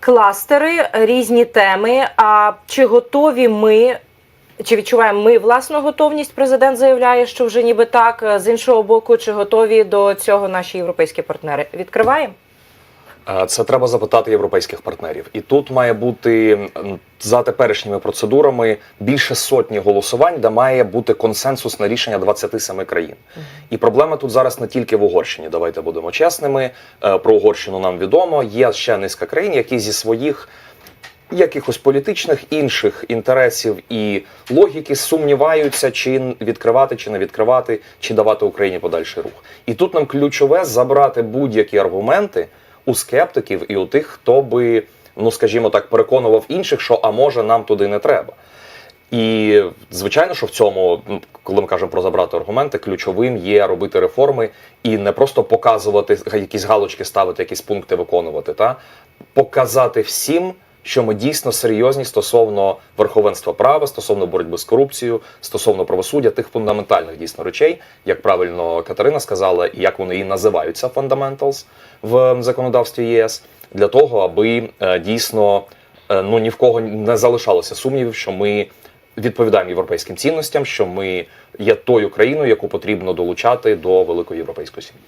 кластери, різні теми. А чи готові ми? Чи відчуваємо ми власну готовність? Президент заявляє, що вже ніби так. З іншого боку, чи готові до цього наші європейські партнери? Відкриваємо? Е, Це треба запитати європейських партнерів, і тут має бути за теперішніми процедурами більше сотні голосувань, де має бути консенсусне рішення 27 країн. І проблема тут зараз не тільки в Угорщині. Давайте будемо чесними. Е, Про Угорщину нам відомо. Є ще низка країн, які зі своїх якихось політичних інших інтересів і логіки сумніваються, чи відкривати, чи не відкривати, чи давати Україні подальший рух. І тут нам ключове забрати будь-які аргументи у скептиків і у тих, хто би, ну скажімо так, переконував інших, що а може нам туди не треба. І звичайно, що в цьому, ну, коли ми кажемо про забрати аргументи, ключовим є робити реформи і не просто показувати якісь галочки, ставити якісь пункти, виконувати, та показати всім, що ми дійсно серйозні стосовно верховенства права, стосовно боротьби з корупцією, стосовно правосуддя, тих фундаментальних дійсно речей, як правильно Катерина сказала, і як вони і називаються fundamentals в законодавстві ЄС, для того, аби е, дійсно е, ну ні в кого не залишалося сумнівів, що ми відповідаємо європейським цінностям, що ми є тою країною, яку потрібно долучати до великої європейської сім'ї.